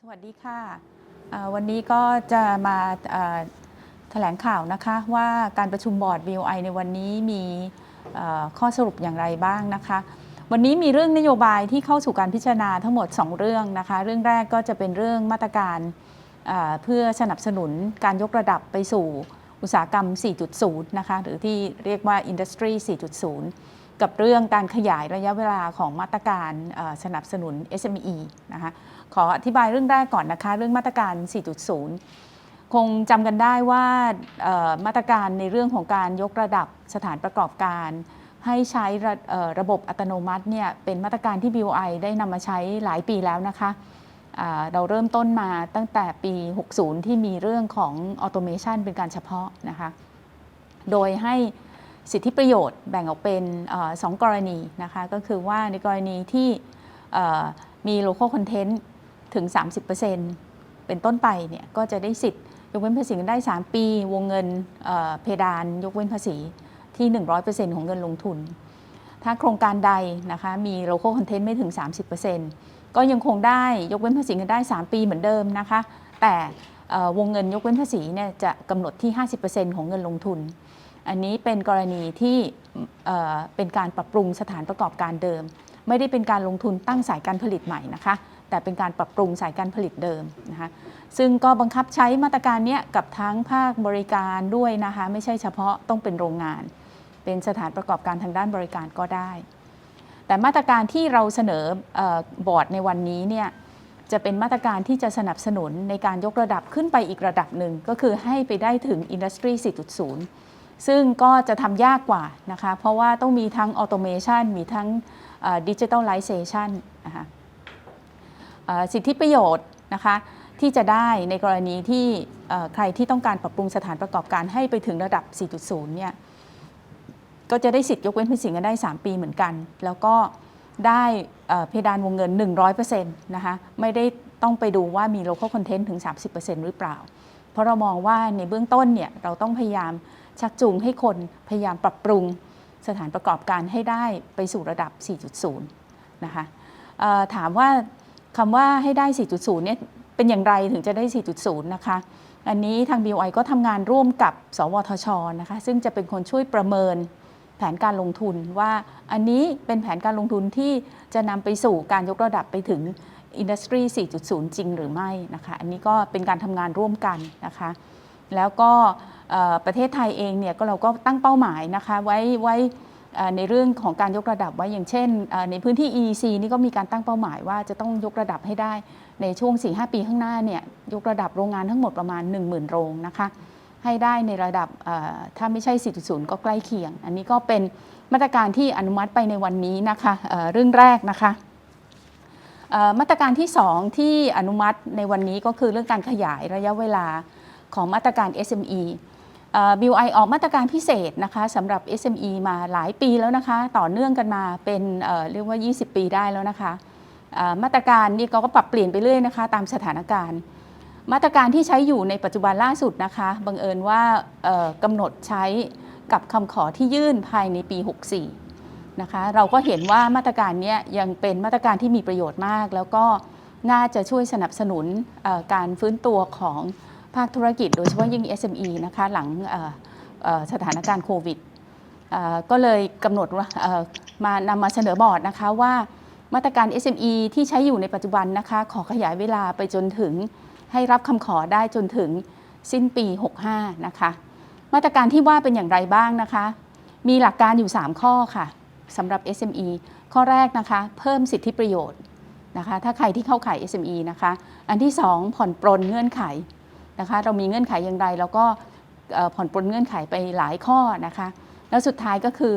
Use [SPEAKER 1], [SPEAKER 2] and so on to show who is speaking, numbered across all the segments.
[SPEAKER 1] สวัสดีค่ะ วันนี้ก็จะมาแถลงข่าวนะคะว่าการประชุมบอร์ด BOI ในวันนี้มีข้อสรุปอย่างไรบ้างนะคะ วันนี้มีเรื่องนโยบายที่เข้าสู่การพิจารณาทั้งหมด 2 เรื่องนะคะ เรื่องแรกก็จะเป็นเรื่องมาตรการเอ่อเพื่อสนับสนุนการยกระดับไปสู่อุตสาหกรรม 4.0 นะคะหรือที่เรียกว่า Industry 4.0 กับเรื่องการขยายระยะเวลาของมาตรการสนับสนุน SME นะคะขออธิบายเรื่องแรกก่อนนะคะเรื่องมาตรการ 4.0 คงจำกันได้ว่ามาตรการในเรื่องของการยกระดับสถานประกอบการ ให้ใช้ระระบบอัตโนมัติเนี่ยเป็นมาตรการที่ BOI ได้นำมาใช้หลายปีแล้วนะคะเราเริ่มต้นมาตั้งแต่ปี 60 ที่มีเรื่องของออโตเมชันเป็นการเฉพาะนะคะโดยให้ สิทธิประโยชน์แบ่งออกเป็นอสองกรณีนะคะก็คือว่าในกรณีที่มี local content ถึง 30%เป็นต้นไปเนี่ยก็จะได้สิทธิ์ยกเว้นภาษีกันได้ 3 ปี วงเงินเพดาน ยกเว้นภาษีที่ 100%ของเงินลงทุน ถ้าโครงการใดนะคะมี local content ไม่ถึง 30%ก็ยังคงได้ยกเว้นภาษีกันได้ 3 ปีเหมือนเดิมนะคะแต่วงเงินยกเว้นภาษีเนี่ยจะกำหนดที่ 50%ของเงินลงทุน อันนี้เป็นกรณีที่เป็นการปรับปรุงสถานประกอบการเดิม ไม่ได้เป็นการลงทุนตั้งสายการผลิตใหม่นะคะ แต่เป็นการปรับปรุงสายการผลิตเดิมนะคะซึ่งก็บังคับใช้มาตรการนี้กับทั้งภาคบริการด้วยนะคะ ไม่ใช่เฉพาะต้องเป็นโรงงาน เป็นสถานประกอบการทางด้านบริการก็ได้ แต่มาตรการที่เราเสนอออบอร์ดในวันนี้เนี่ยจะเป็นมาตรการที่จะสนับสนุนในการยกระดับขึ้นไปอีกระดับหนึ่งก็คือให้ไปได้ถึง Industry 4.0 ซึ่งก็จะทำยากกว่านะคะ เพราะว่าต้องมีทั้งออโตเมชันมีทั้งดิจิทัลไลเซชันนะคะสิทธิประโยชน์นะคะที่จะได้ในกรณีที่ใครที่ต้องการปรับปรุงสถานประกอบการให้ไปถึงระดับ 4.0 เนี่ยก็จะได้สิทธิยกเว้นภาษีกันได้ 3 ปีเหมือนกัน แล้วก็ได้เอ่อเพดานวงเงิน 100%นะคะไม่ได้ต้องไปดูว่ามี local content ถึง 30%หรือเปล่า เพราะเรามองว่าในเบื้องต้นเนี่ยเราต้องพยายาม ชักจูงให้คนพยายามปรับปรุงสถานประกอบการให้ได้ไปสู่ระดับ 4.0 นะคะถามว่าคำว่าให้ได้ 4.0 เนี่ยเป็นอย่างไรถึงจะได้ 4.0 นะคะ อันนี้ทาง BOI ก็ทำงานร่วมกับ สวทช นะคะ ซึ่งจะเป็นคนช่วยประเมินแผนการลงทุนว่าอันนี้เป็นแผนการลงทุนที่จะนำไปสู่การยกระดับไปถึง Industry 4.0 จริงหรือไม่นะคะ อันนี้ก็เป็นการทำงานร่วมกันนะคะ แล้วก็ ประเทศไทยเองเนี่ยก็เราก็ตั้งเป้าหมายนะคะไว้ไว้ในเรื่องของการยกระดับไว้อย่างเช่น ในพื้นที่ EEC นี่ก็มีการตั้งเป้าหมายว่าจะต้องยกระดับให้ได้ในช่วง 4-5 ปีข้างหน้าเนี่ยยกระดับโรงงานทั้งหมดประมาณ 10,000 โรงนะคะให้ได้ในระดับถ้าไม่ใช่ 4.0 ก็ใกล้เคียง อันนี้ก็เป็นมาตรการที่อนุมัติไปในวันนี้นะคะเเรื่องแรกนะคะมาตรการที่ 2 ที่อนุมัติในวันนี้ก็คือเรื่องการขยายระยะเวลาของมาตรการ SME เอ่อออกมาตรการพิเศษนะคะสำหรับ SME มาหลายปีแล้วนะคะ ต่อเนื่องกันมาเป็นเรียกว่า 20 ปีได้แล้วนะคะมาตรการนี่ก็ปรับเปลี่ยนไปเรื่อยนะคะ ตามสถานการณ์ มาตรการที่ใช้อยู่ในปัจจุบันล่าสุดนะคะบังเอิญว่ากำหนดใช้กับคำขอที่ยื่นภายในปี 64นะคะเราก็เห็นว่ามาตรการนี้ยังเป็นมาตรการที่มีประโยชน์มาก แล้วก็น่าจะช่วยสนับสนุนการฟื้นตัวของ ภาคธุรกิจโดยเฉพาะยิ่ง SME นะคะหลังสถานการณ์โควิดก็เลยกำหนดมานำมาเสนอบอร์ดนะคะว่ามาตรการ SME ที่ใช้อยู่ในปัจจุบันนะคะ ขอขยายเวลาไปจนถึงให้รับคำขอได้จนถึงสิ้นปี 65 นะคะ มาตรการที่ว่าเป็นอย่างไรบ้างนะคะ มีหลักการอยู่ 3 ข้อค่ะสำหรับ SME ข้อแรกนะคะ เพิ่มสิทธิประโยชน์นะคะ ถ้าใครที่เข้าข่าย SME นะคะ อันที่ 2 ผ่อนปรนเงื่อนไข นะคะเรามีเงื่อนไขอย่างไรเราก็ผ่อนปรนเงื่อนไขไปหลายข้อนะคะแล้วสุดท้ายก็คือ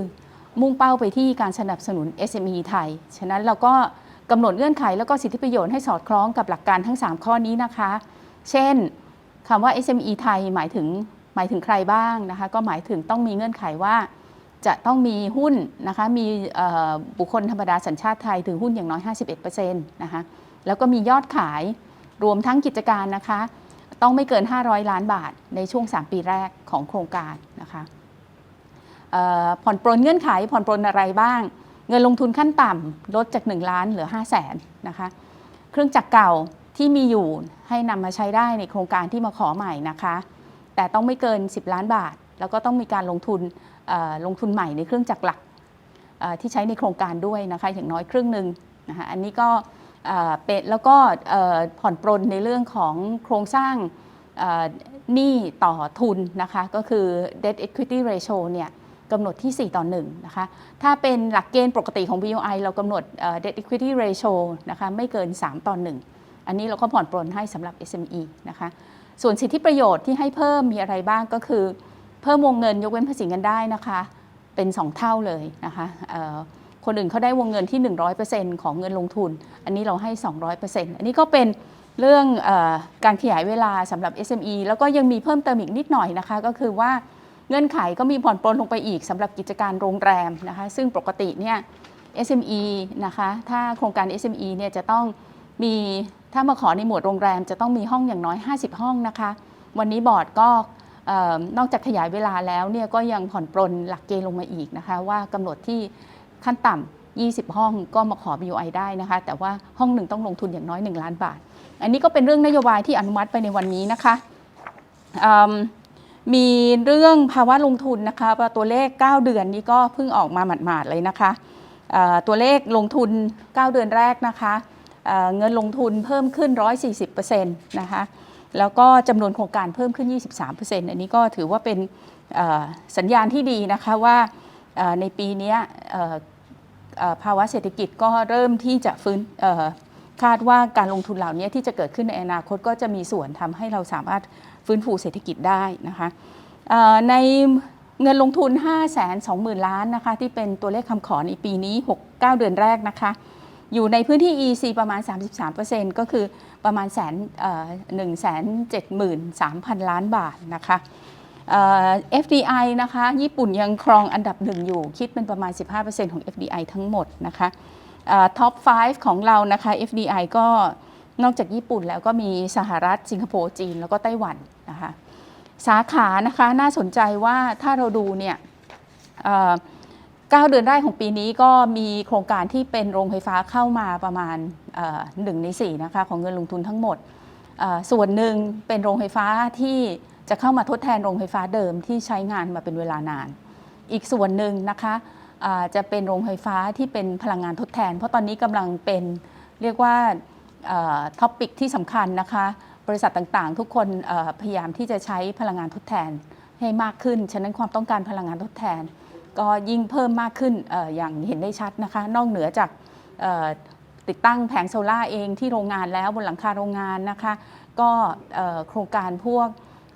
[SPEAKER 1] มุ่งเป้าไปที่การสนับสนุน SME ไทย ฉะนั้นเราก็กำหนดเงื่อนไขแล้วก็สิทธิประโยชน์ให้สอดคล้องกับหลักการทั้ง 3 ข้อนี้นะคะ เช่นคำว่า SME ไทยหมายถึงหมายถึงใครบ้างนะคะ ก็หมายถึงต้องมีเงื่อนไขว่า จะต้องมีหุ้นนะคะ มีบุคคลธรรมดาสัญชาติไทยถือหุ้นอย่างน้อย 51%นะคะ แล้วก็มียอดขายรวมทั้งกิจการนะคะ ต้องไม่เกิน 500 ล้านบาทในช่วง 3 ปีแรกของโครงการนะคะผ่อนปรนเงื่อนไขผ่อนปรนอะไรบ้าง เงินลงทุนขั้นต่ำลดจาก 1 ล้านเหลือ 5 0 0แสนนะคะเครื่องจักรเก่าที่มีอยู่ให้นำมาใช้ได้ในโครงการที่มาขอใหม่นะคะ แต่ต้องไม่เกิน 10 ล้านบาท แล้วก็ต้องมีการลงทุนลงทุนใหม่ในเครื่องจักรหลักที่ใช้ในโครงการด้วยนะคะอย่างน้อยครึ่งหนึ่งนะคะอันนี้ก็ เป็นแล้วก็ผ่อนปรนในเรื่องของโครงสร้างหนี้ต่อทุนนะคะ ก็คือ debt equity ratio เนี่ยกำหนดที่ 4 ต่อ 1 นะคะ ถ้าเป็นหลักเกณฑ์ปกติของ BOI เรากำหนดเอ่อ debt equity ratio นะคะไม่เกิน 3 ต่อ 1 อันนี้เราก็ผ่อนปรนให้สำหรับ SME นะคะ ส่วนสิทธิประโยชน์ที่ให้เพิ่มมีอะไรบ้างก็คือ เพิ่มวงเงินยกเว้นภาษีเงินได้นะคะ เป็น 2 เท่าเลยนะคะ คนอื่นเขาได้วงเงินที่ 100%ของเงินลงทุน อันนี้เราให้ 200%อันนี้ก็เป็นเรื่องอการขยายเวลาสำหรับ SME แล้วก็ยังมีเพิ่มเติมอีกนิดหน่อยนะคะ ก็คือว่าเงื่อนไขก็มีผ่อนปลนลงไปอีกสำหรับกิจการโรงแรมนะคะ ซึ่งปกติเนี่ย SME นะคะ ถ้าโครงการ SME เนี่ยจะต้องมีถ้ามาขอในหมวดโรงแรมจะต้องมีห้องอย่างน้อย 50 ห้องนะคะ วันนี้บอร์ดก็นอกจากขยายเวลาแล้วเนี่ยก็ยังผ่อนปรนหลักเกณฑ์ลงมาอีกนะคะ ว่ากำหนดที่ ขั้นต่ำ 20 ห้องก็มาขอ BOI ได้นะคะ แต่ว่าห้องหนึ่งต้องลงทุนอย่างน้อย 1 ล้านบาท อันนี้ก็เป็นเรื่องนโยบายที่อนุมัติไปในวันนี้นะคะมมีเรื่องภาวะลงทุนนะคะว่าตัวเลข 9 เดือนนี้ก็เพิ่งออกมาหมาดๆเลยนะคะตัวเลขลงทุน 9 เดือนแรกนะคะเงินลงทุนเพิ่มขึ้น 140%นะคะแล้วก็จำนวนโครงการเพิ่มขึ้น 23%อันนี้ก็ถือว่าเป็นสัญญาณที่ดีนะคะว่าในปีนี้ ภาวะเศรษฐกิจก็เริ่มที่จะฟื้นคาดว่าการลงทุนเหล่านี้ที่จะเกิดขึ้นในอนาคตก็จะมีส่วนทำให้เราสามารถฟื้นฟูเศรษฐกิจได้นะคะในเงินลงทุน 5 2 0 0 0 0 ล้านนะคะที่เป็นตัวเลขคำขอในปีนี้ 6 9 เดือนแรกนะคะอยู่ในพื้นที่ EC ประมาณ 33%ก็คือประมาณแสนหนึ่งแสนเจ็ดหมื่นสามพันล้านบาทนะคะ FDI นะคะ ญี่ปุ่นยังครองอันดับหนึ่งอยู่ คิดเป็นประมาณ 15%ของ FDI ทั้งหมดนะคะท็อป 5 ของเรานะคะ FDI ก็นอกจากญี่ปุ่นแล้วก็มีสหรัฐ สิงคโปร์จีน แล้วก็ไต้หวันนะคะสาขานะคะน่าสนใจว่าถ้าเราดูเนี่ยเอ่อ9เดือนแรกของปีนี้ก็มีโครงการที่เป็นโรงไฟฟ้าเข้ามาประมาณหนึ่งใน4นะคะของเงินลงทุนทั้งหมด ส่วนหนึ่งเป็นโรงไฟฟ้าที่ จะเข้ามาทดแทนโรงไฟฟ้าเดิมที่ใช้งานมาเป็นเวลานาน อีกส่วนหนึ่งนะคะจะเป็นโรงไฟฟ้าที่เป็นพลังงานทดแทน เพราะตอนนี้กำลังเป็นเรียกว่าท็อปิกที่สำคัญนะคะ บริษัทต่างๆ ทุกคนพยายามที่จะใช้พลังงานทดแทนให้มากขึ้น ฉะนั้นความต้องการพลังงานทดแทน ก็ยิ่งเพิ่มมากขึ้นออย่างเห็นได้ชัดนะคะ นอกเหนือจากติดตั้งแผงโซล่าเองที่โรงงานแล้วบนหลังคาโรงงานนะคะ ก็โครงการพวก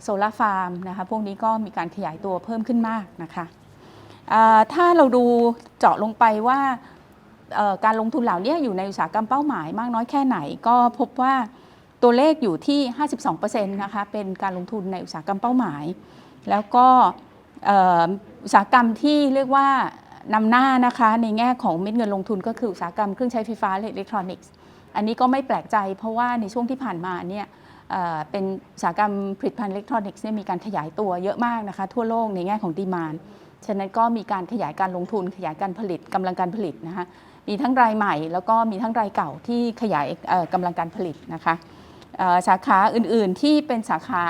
[SPEAKER 1] โซลาฟาร์มนะคะพวกนี้ก็มีการขยายตัวเพิ่มขึ้นมากนะคะถ้าเราดูเจาะลงไปว่าการลงทุนเหล่านี้อยู่ในอุตสาหกรรมเป้าหมายมากน้อยแค่ไหน ก็พบว่าตัวเลขอยู่ที่ 52%นะคะเป็นการลงทุนในอุตสาหกรรมเป้าหมาย แล้วก็อุตสาหกรรมที่เรียกว่านำหน้านะคะในแง่ของเม็ดเงินลงทุนก็คืออุตสาหกรรมเครื่องใช้ไฟฟ้าและอิเล็กทรอนิกส์ อันนี้ก็ไม่แปลกใจเพราะว่าในช่วงที่ผ่านมาเนี่ย เป็นอุตสาหกรรมผลิตภัณฑ์อิเล็กทรอนิกส์เนี่ยมีการขยายตัวเยอะมากนะคะทั่วโลกในแง่ของดีมานฉะนั้นก็มีการขยายการลงทุน ขยายการผลิตกำลังการผลิตนะคะมีทั้งรายใหม่ แล้วก็มีทั้งรายเก่าที่ขยายเอ่อกำลังการผลิตนะคะสาขาอื่นๆที่เป็นสาขา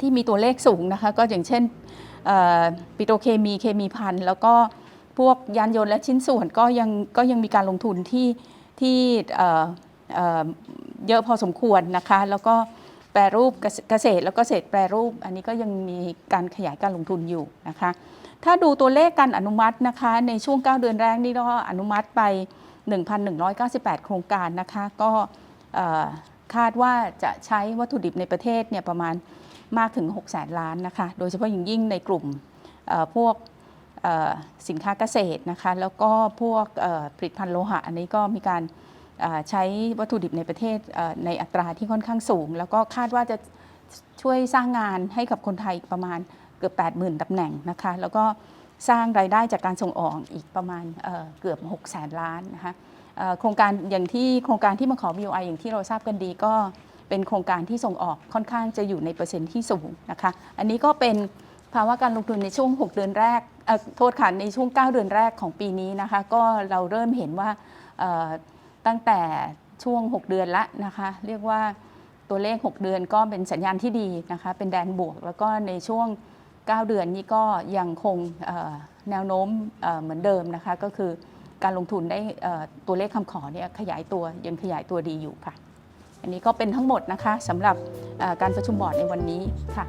[SPEAKER 1] ที่มีตัวเลขสูงนะคะก็อย่างเช่นปิโตรเคมีเคมีพันแล้วก็พวกยานยนต์และชิ้นส่วนก็ยังก็ยังมีการลงทุนที่ที่ เยอะพอสมควรนะคะ แล้วก็แปรรูปเกษตรแล้วก็เกษตรแปรรูป อันนี้ก็ยังมีการขยายการลงทุนอยู่นะคะ ถ้าดูตัวเลขการอนุมัตินะคะ ในช่วง 9 เดือนแรกนี่ก็อนุมัติไป 1,198 โครงการนะคะ ก็คาดว่าจะใช้วัตถุดิบในประเทศเนี่ยประมาณมากถึง6แสนล้านนะคะ โดยเฉพาะอย่างยิ่งในกลุ่มพวกสินค้าเกษตรนะคะ แล้วก็พวกผลิตภัณฑ์โลหะ อันนี้ก็มีการ ใช้วัตถุดิบในประเทศในอัตราที่ค่อนข้างสูง แล้วก็คาดว่าจะช่วยสร้างงานให้กับคนไทยอีกประมาณเกือบ 80,000ตำแหน่งนะคะ แล้วก็สร้างรายได้จากการส่งออกอีกประมาณเกือบ6แสนล้านนะคะโครงการอย่างที่โครงการที่มาขอ BOI อย่างที่เราทราบกันดีก็เป็นโครงการที่ส่งออกค่อนข้างจะอยู่ในเปอร์เซ็นต์ที่สูงนะคะ อันนี้ก็เป็นภาวะการลงทุนในช่วง 6 เดือนแรกโทษค่ะในช่วง 9 เดือนแรกของปีนี้นะคะ ก็เราเริ่มเห็นว่า ตั้งแต่ช่วง 6 เดือนละนะคะ เรียกว่าตัวเลข 6 เดือนก็เป็นสัญญาณที่ดีนะคะ เป็นแดนบวก แล้วก็ในช่วง 9 เดือนนี้ก็ยังคงแนวโน้มเหมือนเดิมนะคะ ก็คือการลงทุนได้ตัวเลขคำขอเนี่ยขยายตัวยังขยายตัวดีอยู่ค่ะ อันนี้ก็เป็นทั้งหมดนะคะสำหรับการประชุมบอร์ดในวันนี้ค่ะ